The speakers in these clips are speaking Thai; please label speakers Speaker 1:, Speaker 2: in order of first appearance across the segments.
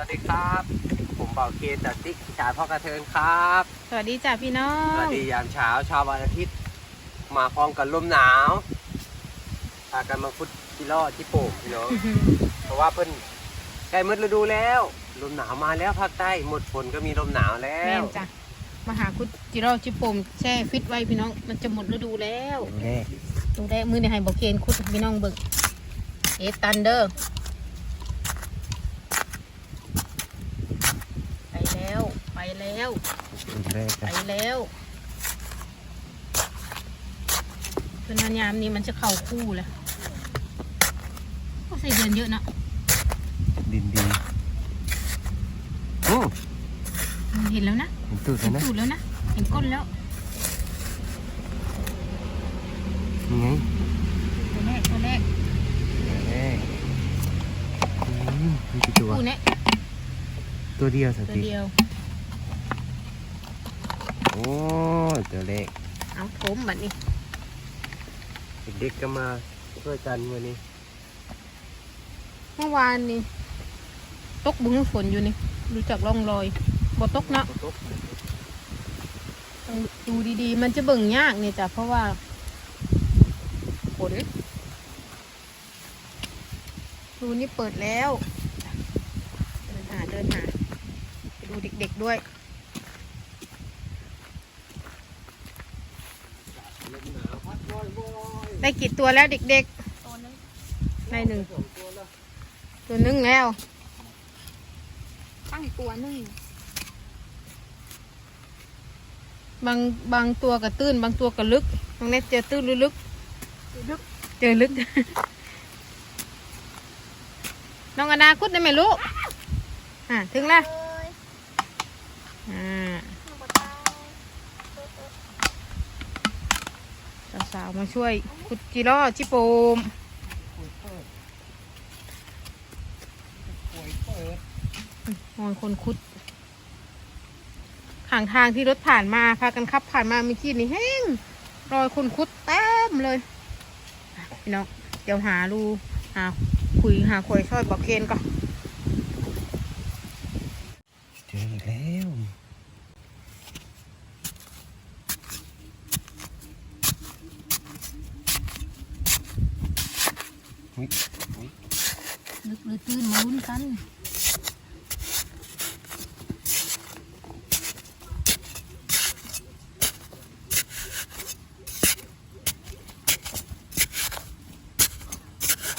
Speaker 1: วัสดีครับ ผมเบาเคนจากติ๊กชายพ่อกระเทินครับ
Speaker 2: สวัสดีจ้ะพี่น้อ
Speaker 1: ส
Speaker 2: ง
Speaker 1: วัสดียามเช้าเช้าวันอาทิตย์ มาพร้อมกับลมหนาวพากันมาฟุตที่ล่อที่โป่งพี่น้องเพราะว่าเพิ่นใกล้หมดฤดูแล้ว ลมหนาวมาแล้วภาคใต้หมดฝนก็มีลมหนาวแล้
Speaker 2: แม่
Speaker 1: วน
Speaker 2: จ้ะมาหาคุดจิโร่จิปมแช่ฟิตไว้พี่น้องมันจะหมดฤดูแล้ว
Speaker 1: แน่
Speaker 2: ดูได้มือในไฮบอกเคนคุดพี่น้องเบิกเอตันเดอร์ไปแล้ว ไป แล้ว
Speaker 1: แรก
Speaker 2: ไปแล้วเป็นวันยามนี้มันจะเข่าคู่เลยก็ใส่เดือนเยอะนะ
Speaker 1: ดินดีโอ้
Speaker 2: เห็นแล้วนะ
Speaker 1: เห็นตูด
Speaker 2: เห็
Speaker 1: แล้วนะ
Speaker 2: นตูดแล้วนะเห็นก้นแล้ว
Speaker 1: นี่ไง
Speaker 2: ตัวแรกตัวแรก
Speaker 1: แรกอืมมีกี่ตัว
Speaker 2: คู่เนี้ย
Speaker 1: ตัวเดียวส
Speaker 2: ตัว
Speaker 1: ติ
Speaker 2: เดียว
Speaker 1: โอ้ตัวเล็ก
Speaker 2: เอาโถมแบบนี้
Speaker 1: เด็กๆก็มาช่วยกันวันนี้
Speaker 2: เมื่อวานนี่ตกบึงฝนอยู่นี่ดูจากร่องรอยบ่ตกเนาะต้องดูดีๆ มันจะเบิ่งยากเนี่ยจ้ะเพราะว่าฝนดูนี่เปิดแล้ว เดินหาเดินหาไปดูเด็กๆด้วย ได้กี่ตัวแล้วเด็กๆ ได้หนึ่งตัวหนึงแล้ว
Speaker 3: ตั้งตัวหนึ่ง
Speaker 2: บางบางตัวก็ตื้น บางตัวก็ลึกบางเน็ตเจอตื้นหรือลึก
Speaker 3: ลึก
Speaker 2: เจอลึก น้องอนาคุดได้ไหมลูก อ่าถึงแล้ว
Speaker 3: เลย
Speaker 2: อ่า
Speaker 3: หนูก็ตา
Speaker 2: วมาช่วยคุดจิโร่จิโปมมองคนคุดข้างทางที่รถผ่านมาพากันขับผ่านมาเมื่อกี้นี่แห้งรอยคนคุดเต็มเลยพี่น้องเดี๋ยวหารูหาคุยหาคุยช่วยบอกเคนก่อน
Speaker 1: เจออีกแล้วอุ๊ยอุ๊ย
Speaker 2: ลึกหรือตื้นมาลุ้นกัน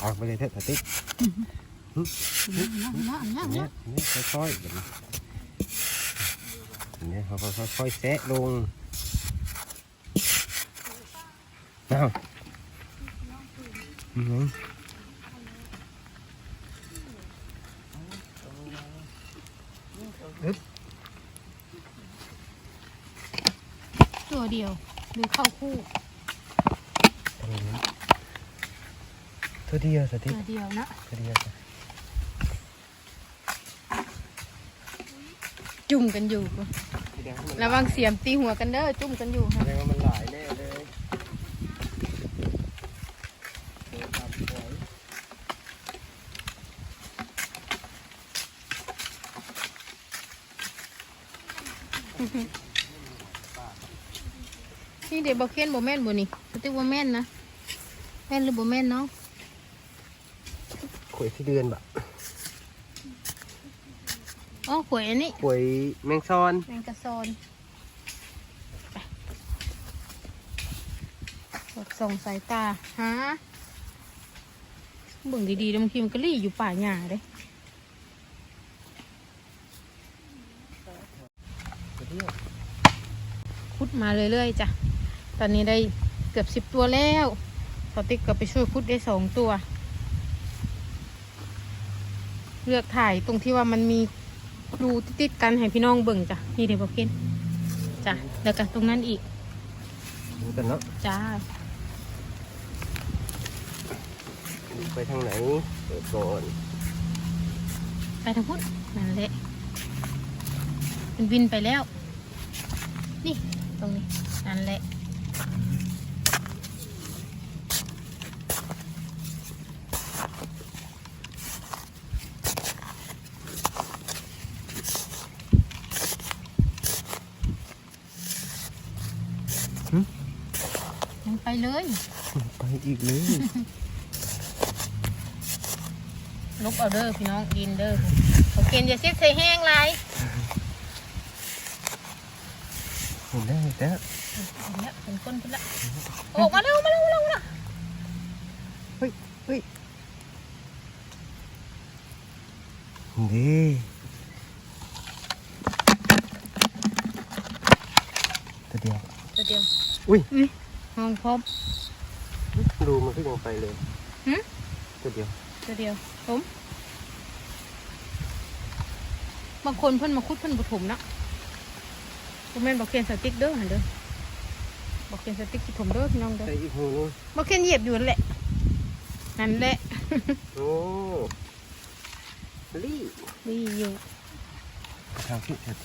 Speaker 1: ออกไปเลยเถอะสติ๊ก
Speaker 2: นะนะ นะ
Speaker 1: อันเนี้ย
Speaker 2: นะ
Speaker 1: อันเนี้ยค่อยๆแบบนี้อันเนี้ยเขาก็ค่อยๆแซะลงอ้าวนี่ไง
Speaker 2: ตัวเดียว หรือเข้าคู่
Speaker 1: ตรงนี้ตัวเดียวสติ๊ก
Speaker 2: ตัวเดียวนะ
Speaker 1: ตัวเดียวจ้ะ
Speaker 2: จุ่มกันอยู่
Speaker 1: แสดงว่ามัน
Speaker 2: ระวังเสียมตีหัวกันเด้อจุ่มกันอยู่
Speaker 1: แส
Speaker 2: ค่ะ
Speaker 1: ดงว่ามันหลายแน่เลยเดินตามปล่อย
Speaker 2: นี่เดี๋ยวบอกเคนบอแม่นบ่นี่สติว่าแม่นนะแม่นหรือบ่แม่นเนาะ
Speaker 1: ขวยที่เดือนบะ
Speaker 2: อ๋อขวยอันนี้
Speaker 1: ขวยแมงซอน
Speaker 2: แมงกะซอนไปสดส่องสายตาฮะเบิ่งดีๆแล้วบางทีมันก็รี่อยู่ป่าหญ้าเด้
Speaker 1: ตัวเดียว
Speaker 2: คุดมาเรื่อยๆจ้ะ ตอนนี้ได้เกือบสิบตัวแล้วสติ๊กก็ไปช่วยคุดได้สองตัว เลือกถ่ายตรงที่ว่ามันมี รูติดๆกันให้พี่น้องเบิ่งจ้ะนี่เดี๋ยวบอกเกินจ้ะแล้วก็ตรงนั้นอีก
Speaker 1: ดูกันเนาะ
Speaker 2: จ้า
Speaker 1: ไปทางไหนเปิดก่อน
Speaker 2: ไปทางพุทธนั่นแหละมันบินไปแล้ว นี่ตรงนี้นั่นแหละ ไปเลย
Speaker 1: ไปอีกเลย
Speaker 2: ลบเอาเด้อพี่น้องดินเด้อโอเคอย่าเสียบใส่แห้งไร
Speaker 1: เห็นได้แล้ว
Speaker 2: เนี่ยเป็นก้นพุ่นละออกมาเร็วมาเร็วมาเร็วมาเร็ว
Speaker 1: เฮ้ยเฮ้ยนี่ตัวเดียว
Speaker 2: ตัวเดียว
Speaker 1: อุ้ย
Speaker 2: ห้องพร้อม
Speaker 1: ดูมันก็ยังไปเลย
Speaker 2: หึ
Speaker 1: ตัวเดียว
Speaker 2: ตัวเดียวผมบางคนเพิ่นมาคุดเพิ่นบุถมนะบ่แม่นบอกเขียนสติ๊กเด้อหันเด้อบอกเขียนสติ๊กที่ถมเด้อพี่น้องเด้อ
Speaker 1: ใส่อีกหูนึง
Speaker 2: บอกเขียนเหยียบอยู่นั่นแหละนั่นแหละ
Speaker 1: โอ้ลี่
Speaker 2: นี่อยู่
Speaker 1: ทางที่ทาง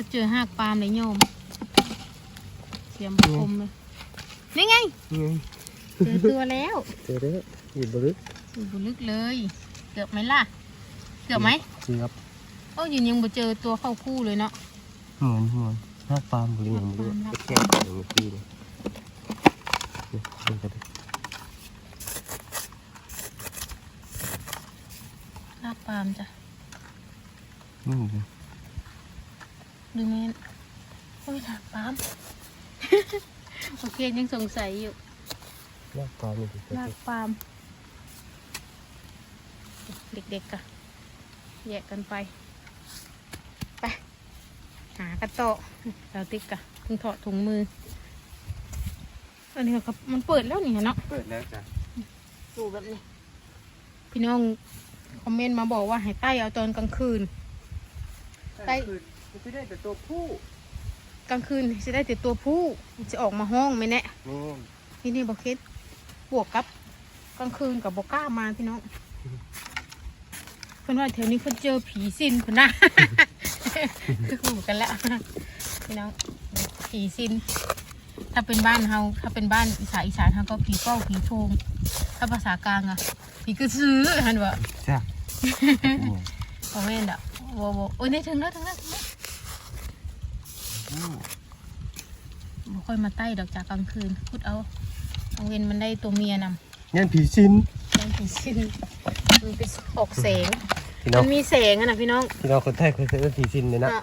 Speaker 2: ถ้าเจอหากปาล์มเลยโยมเสียมบคมเลยนี่ไง
Speaker 1: นี่ไง
Speaker 2: เจอตัวแล้ว
Speaker 1: เจอแล้วอยู่บลึก
Speaker 2: อยู่บนลึกเลย เกือบไหมล่ะ เกือบไหม
Speaker 1: เจือบ
Speaker 2: โอ้ยืนยังบ่เจอตัวเข้าคู่เลยเนาะ
Speaker 1: เหมือนเหมือนหน้าปลาหรือยังไม่รู้
Speaker 2: หน้า
Speaker 1: แค่
Speaker 2: ปาล์ม
Speaker 1: แค่เมื่อกี้เลยเนี่ยดูกันดิ
Speaker 2: ลากปาล์มจ้ะ
Speaker 1: นี่ไง
Speaker 2: ดูแม่นโอ้ยลากปาล์มโอเคยังสงสัยอยู่
Speaker 1: หน้าปลานี่ดิ
Speaker 2: ลากปาล์มเด็กๆกะแยกกันไป ไป หากระโตะเราติ๊กกะเพิ่งถอดถุงมือ อันนี้ก็มันเปิดแล้วนี่เนาะ
Speaker 1: เปิดแล้วจ้ะ
Speaker 2: ดูแบบนี้ พี่น้องคอมเมนต์มาบอกว่าให้ใต้เอาตอนกลางคืนไป
Speaker 1: คือ มันจะได้แต่ตัวผู้
Speaker 2: กลางคืนจะได้แต่ตัวผู้มันจะออกมาห้องไหมแน่
Speaker 1: นี่
Speaker 2: ที่นี่บอกคิดบวกกับกลางคืนกับบอกกล้ามาพี่น้องเพื่อนว่าแถวนี้เพื่อนเจอผีสินคุณนะคือหูกันแล้วพี่น้องผีสิน ถ้าเป็นบ้านเฮาถ้าเป็นบ้านอีสานอีสานเฮาก็ผีเป้าผีโพงถ้าภาษากลางอะผีกระซื้อฮันวะ
Speaker 1: จ้ะ
Speaker 2: โอเว่นอะโวโวโอ้ยนี่ถึงแล้วถึงแล้วถึงแล้ว บ่ค่อยมาใต้ดอกจากกลางคืนพูดเอาเอาเวนมันได้ตัวเมียนำ
Speaker 1: งั้นผีชิน
Speaker 2: มันผีสิ้นมันเป็นออกแสง
Speaker 1: พี่น้อ
Speaker 2: มั
Speaker 1: ง
Speaker 2: นมีแสงอะนะพี่น้อง
Speaker 1: พี่น้องคนไทยเคยเจอผีชินเลยนะ
Speaker 2: อะ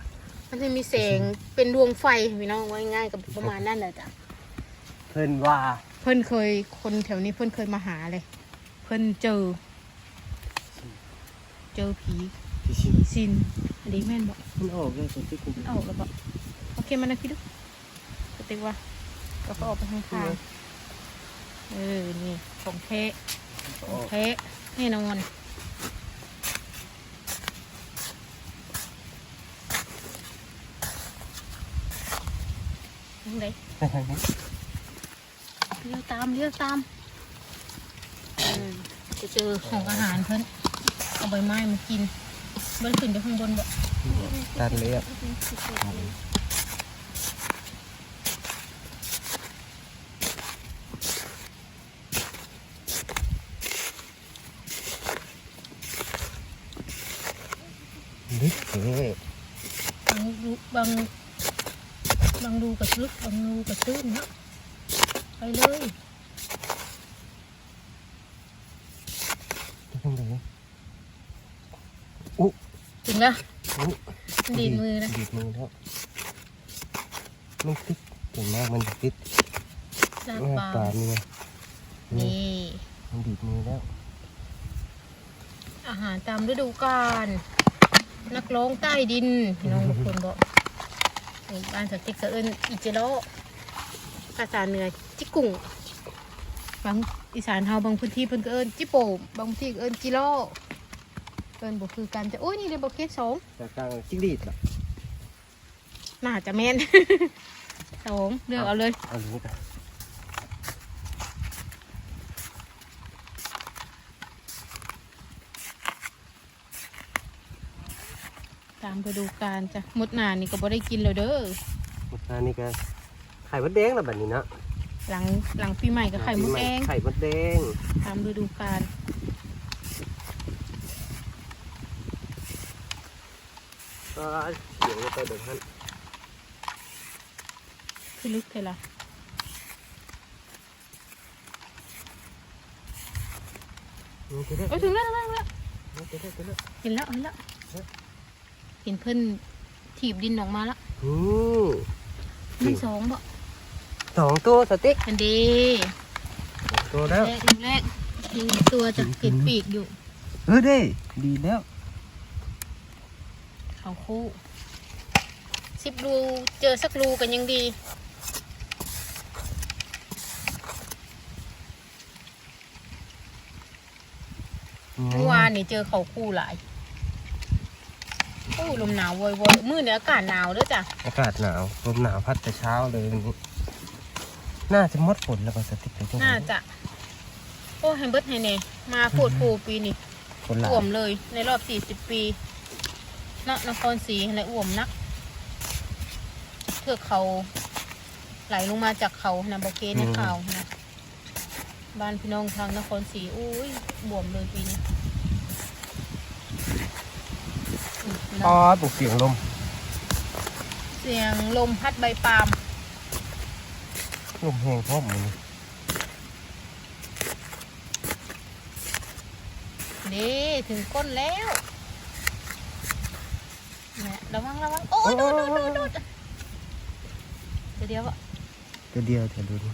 Speaker 2: มันจะมีแสงเป็นดวงไฟพี่น้องไว้ง่ายกับประมาณนั่นแหละจ้ะ
Speaker 1: เพิ่นว่า
Speaker 2: เพื่อนเคยคนแถวนี้เพื่อนเคยมาหาเลย เพื่อนเจอ เจอผี
Speaker 1: ผีชิน
Speaker 2: ผีสิ้นอันนี้แม่นบอก
Speaker 1: มันออกเลยตัวที่คุณ
Speaker 2: มันออกแล้วบอก โอเคมันนะพี่ดูกติกว่าก็ออกไปข้างทางเออ นี่ของแท้ของแท้แน่นอนยังไงเลี้ยวตามเลี้ยวตามเออจะเจอของอาหารเพิ่นเอาใบไม้มากินเบิ้ลขึ้นไปข้างบนบ่
Speaker 1: ตันเลยอะลึกเลย
Speaker 2: บางรูบางบางรูกับ ลึกบางรูกับตื้นเนาะไปเลย
Speaker 1: ตรงไหนอุ๊
Speaker 2: ถึงแล้วดีดมือนะ
Speaker 1: ดีดมือแล้วมันติดเก่งมากมันติด
Speaker 2: ลาก
Speaker 1: หน้า
Speaker 2: ปลา
Speaker 1: นี่ไงนี่มันดีดมือแล้ว
Speaker 2: อาหารตามฤดูกาลนักร้องใต้ดินน้องบางคนบอก บ้านสติ๊กเกอร์เอิญอิจิโร่ภาษาเหนือจิกุ่งบางอีสานเฮาบางพื้นที่เพิ่นก็เอิญจิโปมบางพื้นที่ก็เอิญจิโร่เอิญบ่คือกันแต่โอ้ยนี่เลยบอกเคสสอง
Speaker 1: จากกลางจิ้งดีดเหรอ
Speaker 2: น่าจะแม่นสองเลือกเอาเลย
Speaker 1: เอาอย่างนี้กัน
Speaker 2: ต ฤดูกาลจ้ะมดหนานี่ก็บ่ได้กินแล้วเด้อ
Speaker 1: มดนานี่ก็ไข่มดแดงแล้วแบบนี้เนาะ
Speaker 2: หลังหลังปีใหม่ก็ไข่มดแดง
Speaker 1: ไข่มดแดง
Speaker 2: ตามฤดูกาล
Speaker 1: ก็เดี๋ยวไปเดินท่าน
Speaker 2: คือลึกเลยล่ะโอ้ถึงแล้วถึงแล้วเห็นแล้วเห็นแล้ว เห็นเพิ่นถีบดินออกมาแล้ว
Speaker 1: อืม
Speaker 2: มีสองบ่
Speaker 1: สองตัวสติ๊ก
Speaker 2: อันดี
Speaker 1: สองตัวแล้ว
Speaker 2: แรกอย่างแรกยิงตัวจะเห็นปีกอยู่
Speaker 1: เออได้ดีแล้ว
Speaker 2: เขาคู่สิบรูเจอสักรูกันยังดีเมื่อวานนี่เจอเขาคู่หลาย โอ้ลมหนาวโวยๆมื้อนี้อากาศหนาวเด้อจ้ะ
Speaker 1: อากาศหนาวลมหนาวพัดแต่เช้าเลยวันนี้น่าจะหมดฝนแล้วก็สติ๊กเลยจัง
Speaker 2: น่าจะ โอ้ให้เบิดให้เน่มาโพดโพปีนี่
Speaker 1: ฝนหลาย
Speaker 2: อ่วมเลยในรอบ40ปีเนาะนครศรีอะไรอ่วมนักเทือกเขา ไหลลงมาจากเขานะบอเกในข่าวนะ บ้านพี่น้องทางนครศรีอุ้ยบวมเลยปีนี้ อืม
Speaker 1: อ๋อ
Speaker 2: นะ
Speaker 1: ปลุกเสียงลม
Speaker 2: เสียงลมพัดใบปาล์ม
Speaker 1: ลมแห้งพร้อมมือ
Speaker 2: เด้ถึงก้นแล้วเนี่ยระวังระวังโอ้ยโดดโดดโดดโดดเดี๋ยวเดี๋ยวอะ
Speaker 1: ตัวเดียวเถอะดูดิ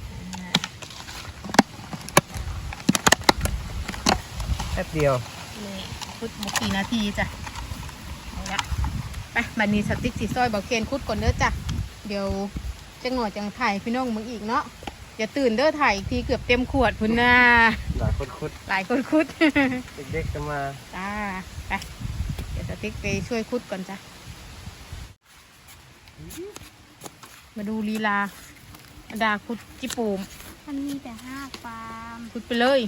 Speaker 1: แป๊บเดียว
Speaker 2: นี่คุดบุกกี่นาทีจ้ะเอาละไป บันนี้สติ๊กสีซอยบอกเคนคุดก่อนเด้อจ้ะ เดี๋ยวจะหน่อยจังถ่ายพี่น้องมึงอีกเนาะอย่าตื่นเด้อถ่ายอีกทีเกือบเต็มขวดพุ่นนะ
Speaker 1: หลายคนคุด
Speaker 2: หลายคนคุด
Speaker 1: เด็กๆจะมา
Speaker 2: จ้าไปเดี๋ยวสติ๊กไปช่วยคุดก่อนจ้ะ มาดูลีลาอดาคุดจิปูม
Speaker 3: มันมีแต่ห้าฟาร์ม
Speaker 2: คุดไปเลย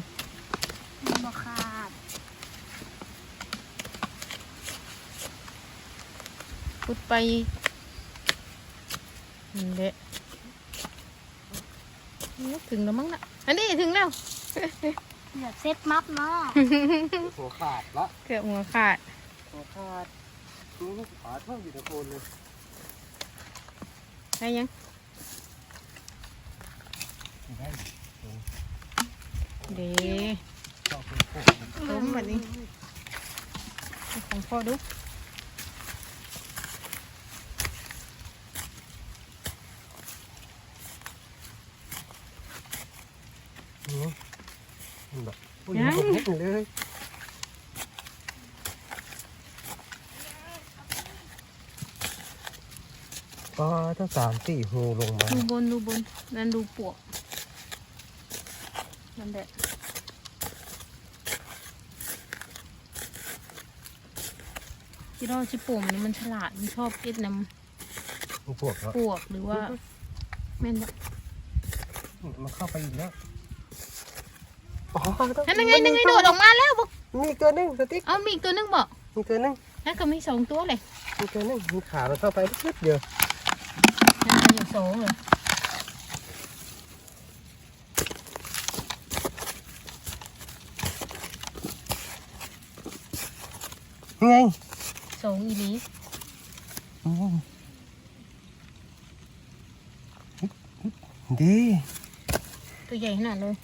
Speaker 3: มันบอขาด
Speaker 2: คุดไปนี่แหละโอ้ถึงแล้วมั้งนะอันนี้ถึงแล้ว
Speaker 3: เหลือเซ็ตมัฟเนาะ
Speaker 1: หัวขาดละ
Speaker 2: เกือบหัวขาด
Speaker 1: หัวขาดนี่ขาเท่าอยู่ตะโกนเลย
Speaker 2: ได้ยัง
Speaker 1: ได้
Speaker 2: เด
Speaker 1: ชอบเป็นพวก
Speaker 2: ล้มแบบนี้เอาของพ่อดู
Speaker 1: นี้มันแบบ อุ้ยมันเล็กเลยก็ถ้าสามสี่หูลงมา
Speaker 2: ดูบนดูบนนั่นดูปวกนั่นแหละที่เราจิปุ่มนี่มันฉลาดมันชอบเก็ดน้
Speaker 1: พวกแล้วำ
Speaker 2: ปวกหรือว่าแม่นบ่
Speaker 1: มันเข้าไปอีกแล้ว
Speaker 2: นั่นยังไงยังไงโดดออกมาแล้วบอก
Speaker 1: มีตัวหนึงสติ๊ก
Speaker 2: เอามีอีกตัวนึงบอก
Speaker 1: มีตัวหนึง
Speaker 2: นั่นก็มีสองตัวเลย
Speaker 1: มีตัวหนึงมีขามันเข้าไปนิดเดียว
Speaker 2: นั่นก็อยู่สองเลย
Speaker 1: นี่ไง
Speaker 2: สองอีหลี
Speaker 1: อืมดี
Speaker 2: ตัวใหญ่ขนาดเลย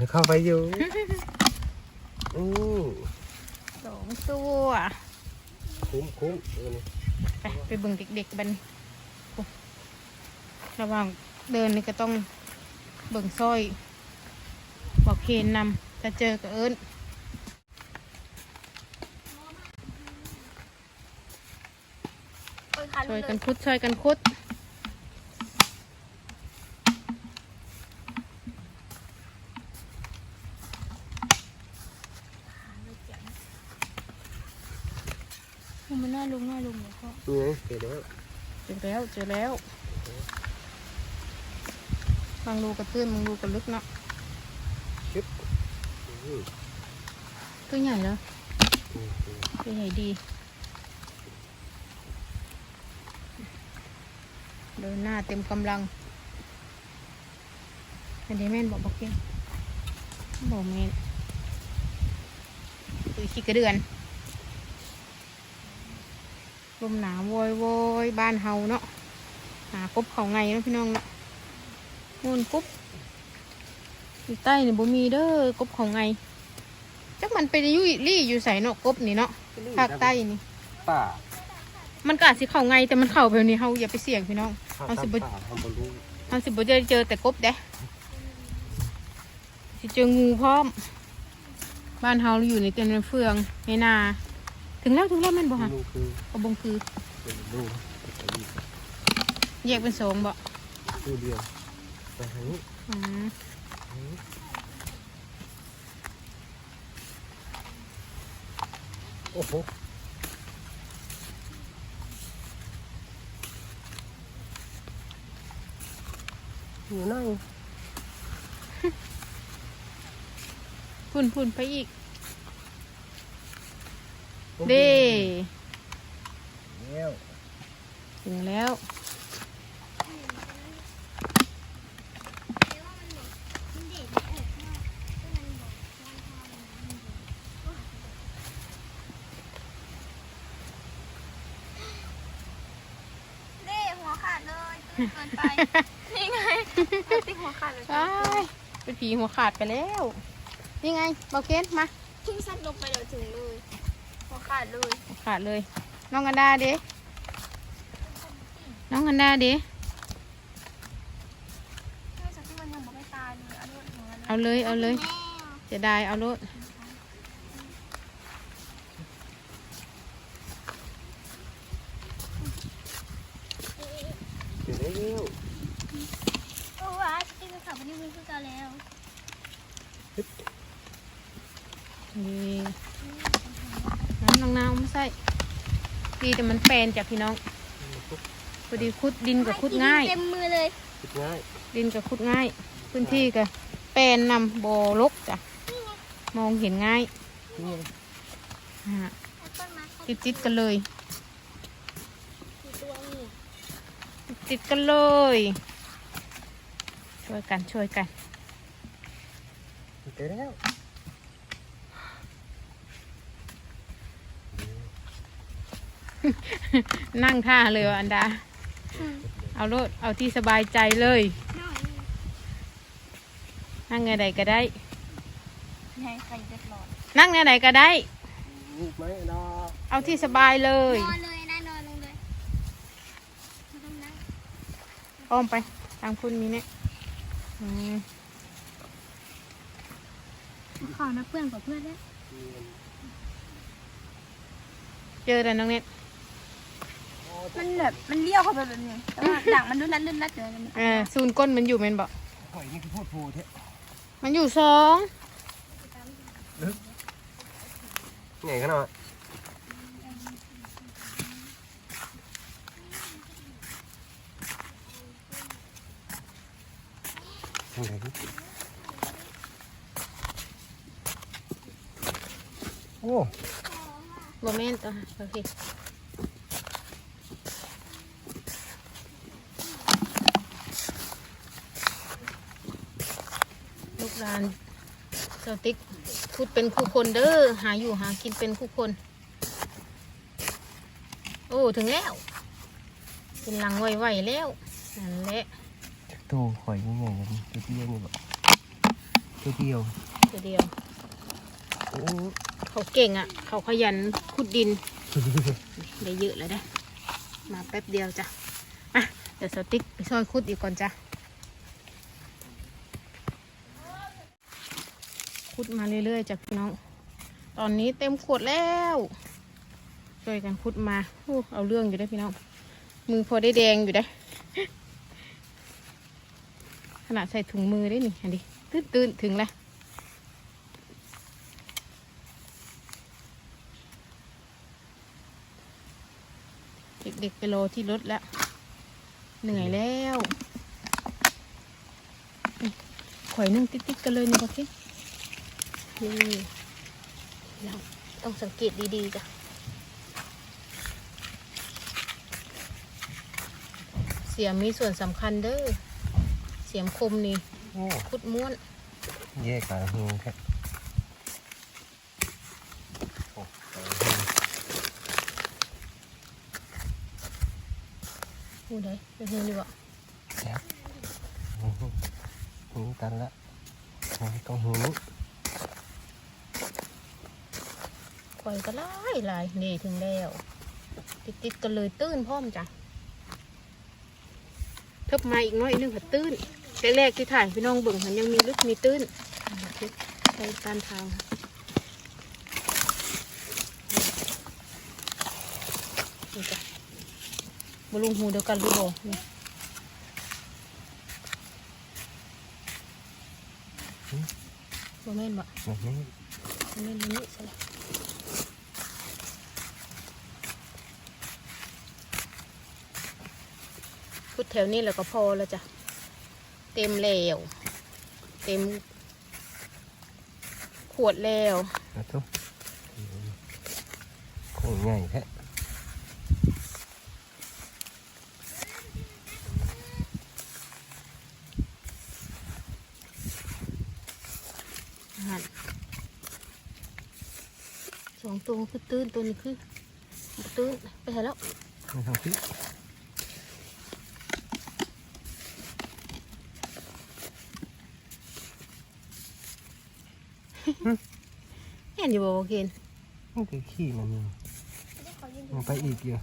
Speaker 1: เห็นมันเข้าไปอยู่อืม
Speaker 2: สองตัว
Speaker 1: คุ้มคุ้มเออนี่
Speaker 2: ไปไปเบิ่งเด็กๆบัดนโอ้ระหว่างเดินนี่ก็ต้องเบิ่งสร้อย บอกเคนนำจะเจอกับเอิญ
Speaker 3: โอ้ยคัน
Speaker 2: ช่วย
Speaker 3: เล
Speaker 2: กัน
Speaker 3: ย
Speaker 2: คุดช่วยกันคุด มันน่าลุงน่าลุงเลยพ่อ
Speaker 1: นี่ไงเดี๋ยวเดี๋ยว
Speaker 2: เจอแล้วเจอแล้วบางรูกระตื้นบางรูกระลึกเนาะ
Speaker 1: อืม
Speaker 2: ตัวใหญ่แล้ว
Speaker 1: อืมอืม
Speaker 2: ตัวใหญ่ดี เดินหน้าเต็มกำลัง อันนี้แม่นบอกบอกเพียงบอกแม่นคือขี้กระเดือน ลมหนาวโวยโวยบ้านเฮาเนาะหากบเขาไงเนาะพี่น้องเนาะมูนกบอยู่ใต้นี่บ่มีเด้อกบเขาไงจักมันไปอยู่รี่อยู่ใส่เนาะกบนี่เนาะภาคใต้นี่
Speaker 1: ป่า
Speaker 2: มันก็อาจสิเข้าไงแต่มันเข้าแบบนี้เฮาอย่าไปเสี่ยงพี่น้องเอาสิบ่
Speaker 1: ป่าทำบอลลูน
Speaker 2: เฮาสิบ่ได้เจอแต่กบเด้สิเจองูพร้อม บ้านเฮาอยู่ในเต็มในเฟืองในนา ถึงแล้วถึงแล้วแมันบ่ฮะ
Speaker 1: ลูกคือก
Speaker 2: ระบงคือ
Speaker 1: เป็นลูก
Speaker 2: แยกเป็นสองบ่
Speaker 1: ตัวเดียวไปทางนี้
Speaker 2: อืม
Speaker 1: โอ้โหอยู่นั่ง
Speaker 2: พุ่นพุ่นไปอีก เด้
Speaker 1: แล้ว
Speaker 2: ถึงแล้ว
Speaker 3: เล่หัวขาดเลยเกินไปนี่ไงติหัวขาดเลย
Speaker 2: ไปเป็นผีหัวขาดไปแล้ว นี่ไงเบาเกนมา
Speaker 3: ทิ้งซัดลงไปเดี๋ยวถึงเลยหัว ขาดเลย
Speaker 2: หัวขาดเลย น้องกันดาเด้น้องกันดาเด้
Speaker 3: เมื่อสักที่มันยังบอกไม่ตายเลยเอาด้วยหัว
Speaker 2: เอาเลยเอาเลยจะได้เอารถ
Speaker 1: เดี๋ยวได้เร็ว
Speaker 3: โอ้ว้าที่มันขับไปนี่มันคือกันแล้ว
Speaker 2: นี่ น้ำนางนาวไม่ใส่ดีแต่มันแปลนจากพี่น้องพอดีคุดดินกับคุดง่าย
Speaker 3: เต็มมือเลย
Speaker 1: คิดง่าย
Speaker 2: ดินกับคุดง่าย พื้นที่กับแปลนนำบ่อลกจ้ะมองเห็นง่าย
Speaker 1: นี่
Speaker 2: อ่า
Speaker 3: เอาต้นไม้เข้า
Speaker 2: ติดติดๆกันเลย
Speaker 3: กี่ตัวนี่
Speaker 2: ติดกันเลย ช่วยกันช่วยกัน
Speaker 1: เดี๋ยวแล้ว
Speaker 2: นั่งท่าเลยว่ะอันดา เอาโลดเอาที่สบายใจเลย นั่งไงใดก็ได้
Speaker 3: ให้ใครเดือดร้อน
Speaker 2: นั่งไงใดก็ได้
Speaker 1: ลูกไหมดอก
Speaker 2: เอาที่สบายเลย
Speaker 3: นอนเลยนะนอนลงเลยไม่ต้องนั่ง
Speaker 2: อ้อมไปทางคุณมีเนี่ยอืม
Speaker 3: ขอนะเพื่อนกับเพื่อนด้วย
Speaker 2: เจอแต่น้องเน็ต
Speaker 3: มันแบบมันเลี้ยวเข้าไปแบบนี้แต่ว่าหลังมันดุนนัดดุนนัดเลยมัน
Speaker 2: เออซูนก้นมันอยู่เมนบอก
Speaker 1: หอยนี่คือโพดโพเทะ
Speaker 2: มันอยู่สอง
Speaker 1: ไงกันเนาะทางไหนดิโอ้
Speaker 2: โมเมนต์ตัวโอเคลูกหลาน เซาติ๊กพูดเป็นคู่คนเด้อหาอยู่หากินเป็นคู่คน โอ้ถึงแล้วเป็นหลังไหวๆแล้วนั่นแหละ
Speaker 1: ตัวหอยนี่ไงตัวเดียวนี่แบบตัวเดียว
Speaker 2: ตัวเดียว
Speaker 1: โอ้
Speaker 2: เขาเก่งอะ เขาขยันขุดดิน ได้เยอะเลยนะมาแป๊บเดียวจ้ะอะเดี๋ยวสติ๊กไปช่วยขุดอีกก่อนจ้ะ ขุดมาเรื่อยๆจากพี่น้อง ตอนนี้เต็มขวดแล้วช่วยกันขุดมาอเอาเรื่องอยู่ได้พี่น้อง มือพอได้แดงอยู่ได้ ขนาดใส่ถุงมือได้นี่อันนี้ตื้นตื้นๆถึงแล้วเด็กๆไปรอที่รถแล้ว เหนื่อยแล้วข่อยนึ่งติ๊กๆกันเลยนี่บอกสิ นี่เราต้องสังเกตดีๆจ้ะเสียมมีส่วนสำคัญเด้อเสียมคมนี่
Speaker 1: โอ้
Speaker 2: คุดม้วน
Speaker 1: แยกกันเฮงแค่โอ้
Speaker 2: หูได้เป็นหูดีบ่
Speaker 1: แล้วหูกันละต้องหูนี้
Speaker 2: ข่ อยก็หลายหลายนี่ถึงแล้ว ติดติดๆกันเลยตื้นพร้อมจ้ะเทิบมาอีกน้อยนึงค่ะตื้นแรกๆที่ถ่ายพี่น้องเบิ่งมันยังมีลึกมีตื้นไปตามทางนี่จ้ะบลุงหูเดียวกันหรือบ่นี่บ่แม่นบ่
Speaker 1: แบบนี้
Speaker 2: บ่แม่นบ่นี่ใช่ละ พุดแถวนี้แล้วก็พอแล้วจ้ะ เต็มแล้ว เต็ม ขวดแล้ว
Speaker 1: นะทุกคงง่ายแท้
Speaker 2: อาหารสองตัวคือตื้นตัวนี้คือบ่ตื้นไปไหนแล้ว
Speaker 1: ไม่ต้องคิ
Speaker 2: เห็นอยู่บ่บ่เคน
Speaker 1: มันคือขี้มันนี่
Speaker 3: ได้ขอยืน
Speaker 1: มันไปอีกเยอะ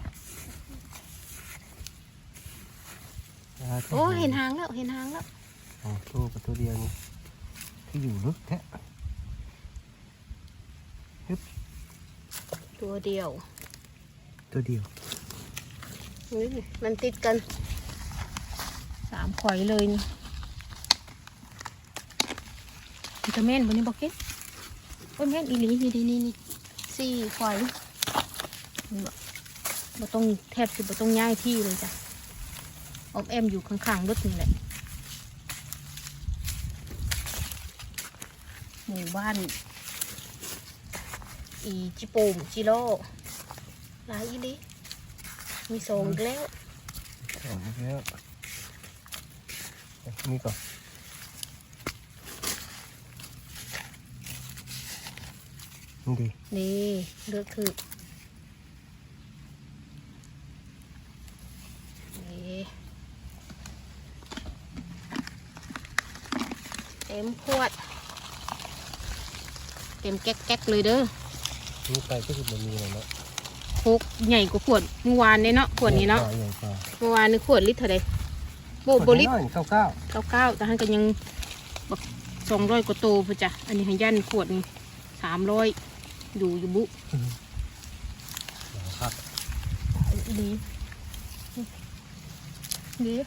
Speaker 1: า
Speaker 2: โอ้เห็นหางแล้วเห็นหางแล้ว
Speaker 1: โอ้ตัวกับตัวเดียวนี่ที่อยู่ลึกแท้
Speaker 2: ตัวเดียว
Speaker 1: ตัวเดียว
Speaker 2: นี่มันติดกันสามข่อยเลยนี่มันจะแม่นบนนี้บอกเก็ต โอ้ยแม่นอีหลีนี่ดีนี่นี่สี่ข่อยนี่บ่บ่ต้องแทบสิบ่ต้องย้ายที่เลยจ้ะออมแอมอยู่ข้างๆรถนี่แหละหมู่บ้าน อีจิโปมจิโร่หลายอีหลีมีสองอีกแล้ว
Speaker 1: ออกมาแล้วนี่ก่อน นี่ดี
Speaker 2: นี่เลือกคือนี่เต็มขวด เต็มแก๊กๆเลยเด้อ
Speaker 1: นี่ไปก็คือมันมีอะไรเนาะ
Speaker 2: โคกใหญ่กว่าขวดเมื่อวานเนี่ยเนาะขวดนี้เนาะ
Speaker 1: ใหญ่กว่า
Speaker 2: เมื่อวานนี่ขวดลิตรเท่าไรโบ
Speaker 1: ข
Speaker 2: โบ
Speaker 1: วด
Speaker 2: ลิตร
Speaker 1: น้อยเก้าเก้า
Speaker 2: เก้าเก้าแต่ท่านก็ยังบักสองร้อยกว่าโตพุ่นจ้ะอันนี้ให้ยันขวดนี่สามร้อย อยู่อยู่บุ
Speaker 1: ครับ
Speaker 2: อีหลีนี่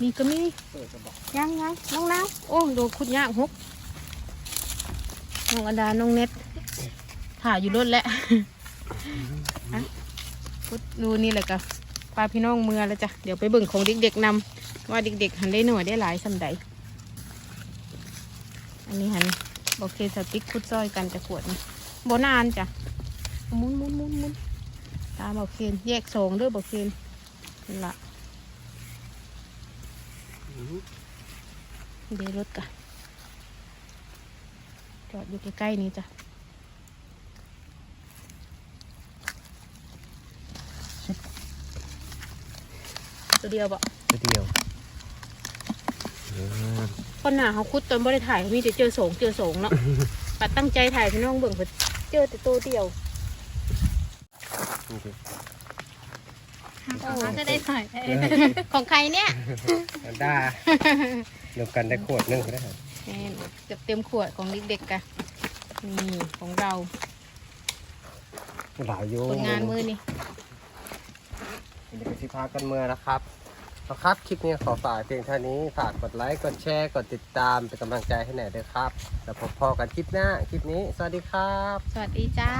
Speaker 2: นี่ก็มี
Speaker 1: เปิดกระบอก
Speaker 2: ยังยังน้องน้าวโอ้โดนคุณยากฮกน้องอดาน้องเน็ตถ่ายอยู่รถแล้วอะพุดดูนี่แหละกะปลาพี่น้องเมือแล้วจ้ะเดี๋ยวไปเบิ่งของเด็กๆนำว่าเด็กๆหันได้หน่วยได้หลายสำใดอันนี้หันบอกเคสติ๊กคุดซอยกันจะขวดนี่ บ่นานจ้ะหมุนหมุนหมุนหมุนตามบอกเคนแยกสองเด้อบอกเคนนั่นละเดี๋ยวรถกันจอดอยู่ใกล้ๆนี้จ้ะตัวเดียวบะ
Speaker 1: ตัวเดียวเออ
Speaker 2: คนหนาเขาคุดตอนบ่ได้ถ่ายมีแต่เจอสองเจอสองเนาะปัดตั้งใจถ่ายพี่น้องเบิ่งเพิ่น เจอแต่ตัวเดียว
Speaker 1: นี่ดิ
Speaker 3: จะได้หน่อย
Speaker 2: ของใครเนี่ย
Speaker 1: อันดาเดียวกันได้ขวดหนึงก็ได้ครับ
Speaker 2: แม่นเกือบเต็มขวดของเด็กๆกันนี่ของเรา
Speaker 1: หลายโย
Speaker 2: ผลงานมือนี่
Speaker 1: เดี๋ยวไปสิพากันเมื่อนะครับเอา ครับ คลิปนี้ขอฝากเพียงเท่านี้ ฝากกดไลค์ กดแชร์ กดติดตาม เป็นกำลังใจให้หน่อยด้วยครับ แล้วพบพอกันคลิปหน้า คลิปนี้ สวัสดีครับ
Speaker 2: สวัสดีจ้า